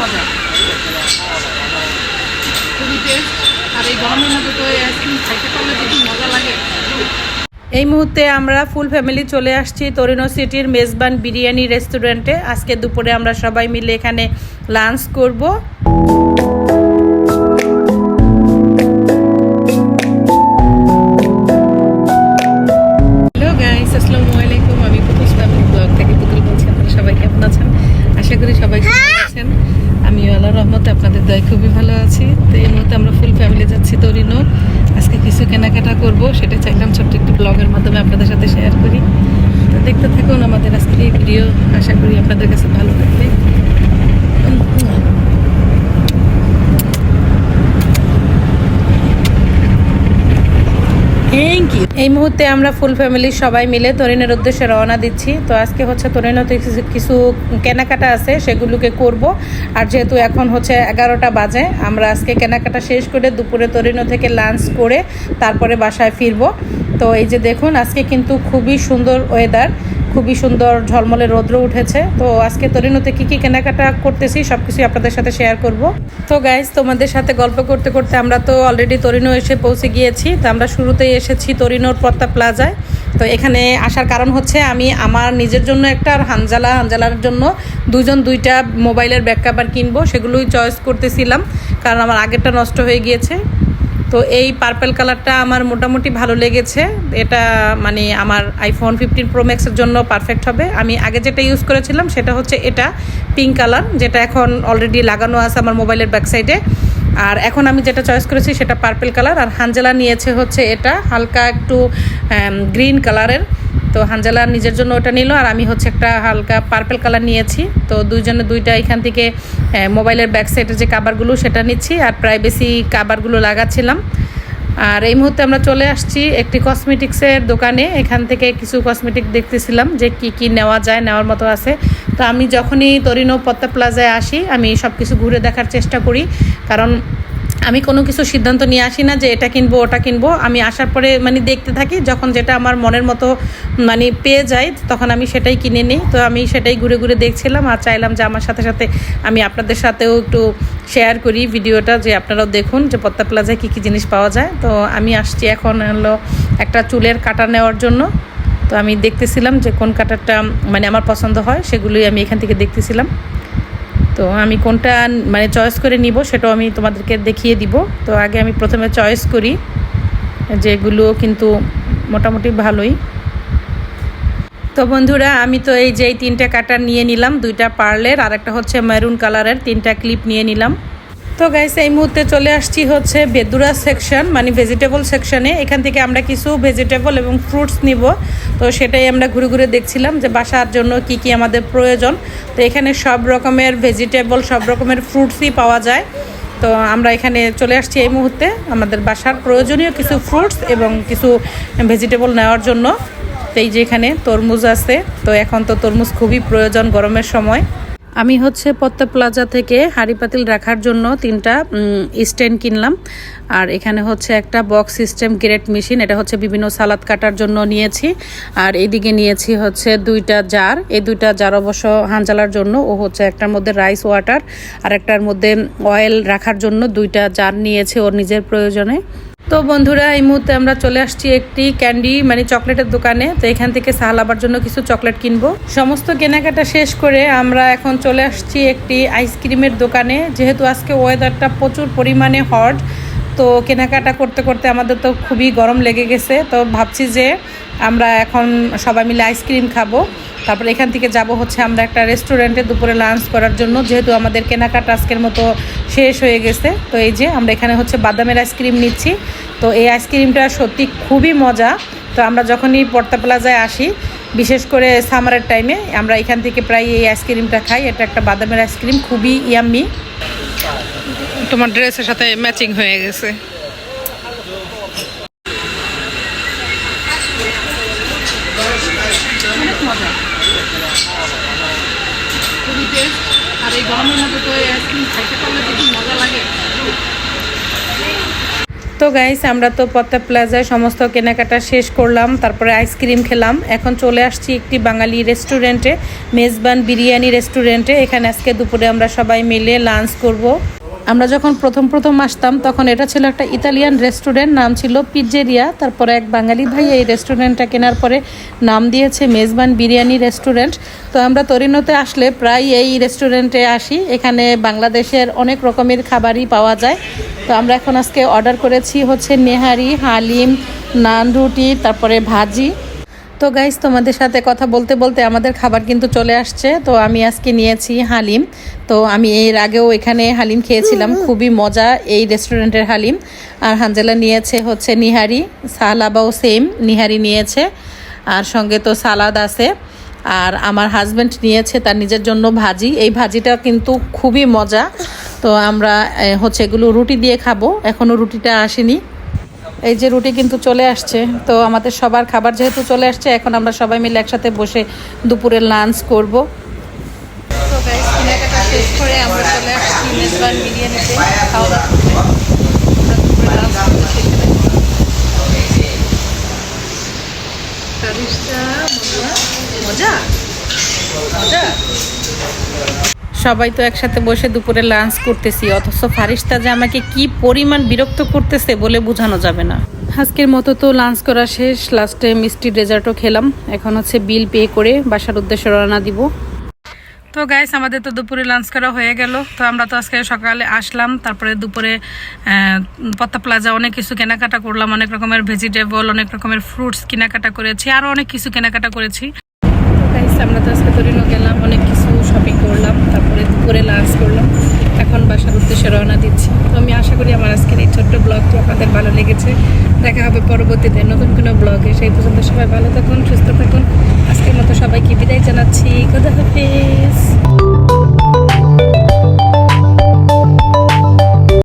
মজা। খুবই টেস্ট। আর এই গরমের মধ্যে তো আইসক্রিম খাইতে পারলে মজা লাগে। এই মুহূর্তে আমরা ফুল ফ্যামিলি চলে আসছি তরিনো সিটির মেজবান বিরিয়ানি রেস্টুরেন্টে। আজকে দুপুরে আমরা সবাই মিলে এখানে লাঞ্চ করব। কেনাকাটা করব সেটা চাইলাম ছোট্ট একটু ব্লগের মাধ্যমে আপনাদের সাথে শেয়ার করি। দেখতে থাকুন আমাদের আজকের এই ভিডিও আশা করি আপনাদের কাছে ভালো লাগবে। থ্যাংক ইউ এই মুহূর্তে আমরা ফুল ফ্যামিলি সবাই মিলে তরিনের উদ্দেশ্যে রওনা দিচ্ছি। তো আজকে হচ্ছে তরিনতে কিছু- কিছু কেনাকাটা আছে, সেগুলোকে করব। আর যেহেতু এখন হচ্ছে এগারোটা বাজে, আমরা আজকে কেনাকাটা শেষ করে দুপুরে তরিনো থেকে লাঞ্চ করে তারপরে বাসায় ফিরবো। তো এই যে দেখুন, আজকে কিন্তু খুবই সুন্দর ওয়েদার খুবই সুন্দর ঝলমলে রৌদ্র উঠেছে। তো আজকে তরিনোতে কী কী কেনাকাটা করতেছি সব কিছুই আপনাদের সাথে শেয়ার করব। তো গাইজ তোমাদের সাথে গল্প করতে করতে আমরা তো অলরেডি তরিনো এসে পৌঁছে গিয়েছি। তো আমরা শুরুতেই এসেছি তরিনোর পত্তা প্লাজায়। তো এখানে আসার কারণ হচ্ছে আমি আমার নিজের জন্য একটা আর হানজালা, হানজালার জন্য দুজন দুইটা মোবাইলের ব্যাক কাভার কিনবো, সেগুলোই চয়েস করতেছিলাম। কারণ আমার আগেরটা নষ্ট হয়ে গিয়েছে। তো এই পার্পেল কালারটা আমার মোটামুটি ভালো লেগেছে। এটা মানে আমার আইফোন ফিফটিন প্রো ম্যাক্সের জন্য পারফেক্ট হবে। আমি আগে যেটা ইউজ করেছিলাম সেটা হচ্ছে এটা পিঙ্ক কালার যেটা এখন অলরেডি লাগানো আছে আমার মোবাইলের ব্যাকসাইডে আর এখন আমি যেটা চয়েস করেছি সেটা পার্পেল কালার আর হাঞ্জেলা নিয়েছে হচ্ছে এটা, হালকা একটু গ্রিন কালারের তো হানজালা নিজের জন্য ওটা নিল, আর আমি হচ্ছে একটা হালকা পার্পেল কালার নিয়েছি। তো দুইজনে দুইটা এখান থেকে মোবাইলের ব্যাক সাইডের যে কাবারগুলো সেটা নিচ্ছি, আর প্রাইভেসি কাবারগুলো লাগাচ্ছিলাম। আর এই মুহূর্তে আমরা চলে আসছি একটি কসমেটিক্সের দোকানে। এখান থেকে কিছু কসমেটিক দেখতেছিলাম যে কি কি নেওয়া যায়, নেওয়ার মতো আছে। তো আমি যখনই তরিনো পত্তা প্লাজায় আসি, আমি সব কিছু ঘুরে দেখার চেষ্টা করি। কারণ আমি কোনো কিছু সিদ্ধান্ত নিয়ে আসি না যে এটা কিনবো, ওটা কিনবো। আমি আসার পরে মানে দেখতে থাকি, যখন যেটা আমার মনের মতো মানে পেয়ে যাই তখন আমি সেটাই কিনে নিই। তো আমি সেটাই ঘুরে ঘুরে দেখছিলাম আর চাইলাম যে আমার সাথে সাথে আমি আপনাদের সাথেও একটু শেয়ার করি ভিডিওটা, যে আপনারাও দেখুন যে পত্তা প্লাজায় কী কী জিনিস পাওয়া যায়। তো আমি আসছি এখন হলো একটা চুলের কাটা নেওয়ার জন্য। তো আমি দেখতেছিলাম যে কোন কাটারটা মানে আমার পছন্দ হয়, সেগুলোই আমি এখান থেকে দেখতেছিলাম। তো আমি কোনটা মানে চয়েস করে নিব সেটাও আমি তোমাদেরকে দেখিয়ে দিব। তো আগে আমি প্রথমে চয়েস করি যেগুলো কিন্তু মোটামুটি ভালোই। তো বন্ধুরা, আমি তো এই যে তিনটা কাটার নিয়ে নিলাম, দুইটা পার্লের আর একটা হচ্ছে মেরুন কালারের তিনটা ক্লিপ নিয়ে নিলাম। তো গাইস এই মুহূর্তে চলে আসছি হচ্ছে বেদুরা সেকশন মানে ভেজিটেবল সেকশনে এখান থেকে আমরা কিছু ভেজিটেবল এবং ফ্রুটস নিব। তো সেটাই আমরা ঘুরে ঘুরে দেখছিলাম যে বাসার জন্য কি কি আমাদের প্রয়োজন। তো এখানে সব রকমের ভেজিটেবল সব রকমের ফ্রুটসই পাওয়া যায়। তো আমরা এখানে চলে আসছি এই মুহূর্তে আমাদের বাসার প্রয়োজনীয় কিছু ফ্রুটস এবং কিছু ভেজিটেবল নেওয়ার জন্য। তো এই যে এখানে তরমুজ আছে। তো এখন তো তরমুজ খুবই প্রয়োজন গরমের সময়। আমি হচ্ছে পত্তা প্লাজা থেকে হাঁড়ি পাতিল রাখার জন্য তিনটা স্ট্যান্ড কিনলাম। আর এখানে হচ্ছে একটা বক্স সিস্টেম গ্রেট মেশিন, এটা হচ্ছে বিভিন্ন সালাদ কাটার জন্য নিয়েছি। আর এদিকে নিয়েছি হচ্ছে দুইটা জার, এই দুইটা জার অবশ্য হাঞ্জালার জন্য। ও হচ্ছে একটার মধ্যে রাইস ওয়াটার আর একটার মধ্যে অয়েল রাখার জন্য দুইটা জার নিয়েছে ওর নিজের প্রয়োজনে। তো বন্ধুরা, এই মুহূর্তে আমরা চলে আসছি একটি ক্যান্ডি মানে চকলেটের দোকানে। তো এখান থেকে সাহালাবার জন্য কিছু চকলেট কিনবো। সমস্ত কেনাকাটা শেষ করে আমরা এখন চলে আসছি একটি আইসক্রিমের দোকানে। যেহেতু আজকে ওয়েদারটা প্রচুর পরিমাণে হট তো কেনাকাটা করতে করতে আমাদের তো খুবই গরম লেগে গেছে। তো ভাবছি যে আমরা এখন সবাই মিলে আইসক্রিম খাব। তারপর এখান থেকে যাব হচ্ছে আমরা একটা রেস্টুরেন্টে দুপুরে লাঞ্চ করার জন্য, যেহেতু আমাদের কেনাকাটা আজকের মতো শেষ হয়ে গেছে। তো এই যে আমরা এখানে হচ্ছে বাদামের আইসক্রিম নিচ্ছি। তো এই আইসক্রিমটা সত্যি খুবই মজা। তো আমরা যখনই পর্তা প্লাজায় আসি, বিশেষ করে সামারের টাইমে আমরা এখান থেকে প্রায় এই আইসক্রিমটা খাই। এটা একটা বাদামের আইসক্রিম খুবই ইয়াম্মি তোমার ড্রেসের সাথে ম্যাচিং হয়ে গেছে অনেক মজা খুবই টেস্ট আর এই গরমের মধ্যে তো এই আইসক্রিম খাইতে পারলে যে কি মজা লাগে তো গাইস আমরা তো পদ্মা প্লাজায় সমস্ত কেনাকাটা শেষ করলাম, তারপরে আইসক্রিম খেলাম। এখন চলে আসছি একটি বাঙালি রেস্টুরেন্টে মেজবান বিরিয়ানি রেস্টুরেন্টে এখানে আজকে দুপুরে আমরা সবাই মিলে লাঞ্চ করব। আমরা যখন প্রথম প্রথম আসতাম, তখন এটা ছিল একটা ইতালিয়ান রেস্টুরেন্ট নাম ছিল পিজ্জেরিয়া তারপরে এক বাঙালি ভাই এই রেস্টুরেন্টটা কেনার পরে নাম দিয়েছে মেজবান বিরিয়ানি রেস্টুরেন্ট তো আমরা তরিনতে আসলে প্রায় এই রেস্টুরেন্টে আসি। এখানে বাংলাদেশের অনেক রকমের খাবারই পাওয়া যায়। তো আমরা এখন আজকে অর্ডার করেছি হচ্ছে নেহারি, হালিম নান রুটি তারপরে ভাজি। তো গাইস তোমাদের সাথে কথা বলতে বলতে আমাদের খাবার কিন্তু চলে আসছে। তো আমি আজকে নিয়েছি হালিম। তো আমি এর আগেও এখানে হালিম খেয়েছিলাম। খুবই মজা এই রেস্টুরেন্টের হালিম। আর হানজেলা নিয়েছে হচ্ছে নিহারি। সালাবাও সেম নিহারি নিয়েছে। আর সঙ্গে তো সালাদ আছে। আর আমার হাজব্যান্ড নিয়েছে তার নিজের জন্য ভাজি। এই ভাজিটা কিন্তু খুবই মজা। তো আমরা হচ্ছে এগুলো রুটি দিয়ে খাব। এখনও রুটিটা আসেনি। এই যে রুটি কিন্তু চলে আসছে। তো আমাদের সবার খাবার যেহেতু চলে আসছে, এখন আমরা সবাই মিলে একসাথে বসে দুপুরের লাঞ্চ করব। তো আমরা চলে আসছি বিরিয়ানিতে। দুপুরে মজা? মজা? সবাই তো একসাথে বসে দুপুরে লাঞ্চ করতেছি অথচ ফারিস্তা যে আমাকে কি পরিমাণ বিরক্ত করতেছে বলে বোঝানো যাবে না। আজকের মতো তো লাঞ্চ করা শেষ লাস্টে মিষ্টি ডেজার্টও খেলাম। এখন হচ্ছে বিল পে করে বাসার উদ্দেশ্যে রওনা দিব। তো গাইস আমাদের তো দুপুরে লাঞ্চ করা হয়ে গেল। তো আমরা তো আজকে সকালে আসলাম তারপরে দুপুরে পত্তা প্লাজা অনেক কিছু কেনাকাটা করলাম অনেক রকমের ভেজিটেবল অনেক রকমের ফ্রুটস কেনাকাটা করেছি আরও অনেক কিছু কেনাকাটা করেছি। আমরা তো আজকে তরিনো গেলাম, অনেক কিছু শপিং করলাম, তারপরে দুপুরে লাঞ্চ করলাম। এখন বাসার উদ্দেশ্যে রওনা দিচ্ছি। তো আমি আশা করি আমার আজকের এই ছোট্ট ব্লগটি আপনাদের ভালো লেগেছে। দেখা হবে পরবর্তীতে নতুন কোনো ব্লগে সেই পর্যন্ত সবাই ভালো থাকুন, সুস্থ থাকুন। আজকের মতো সবাইকে বিদায় জানাচ্ছি। কোথা হাফিজ।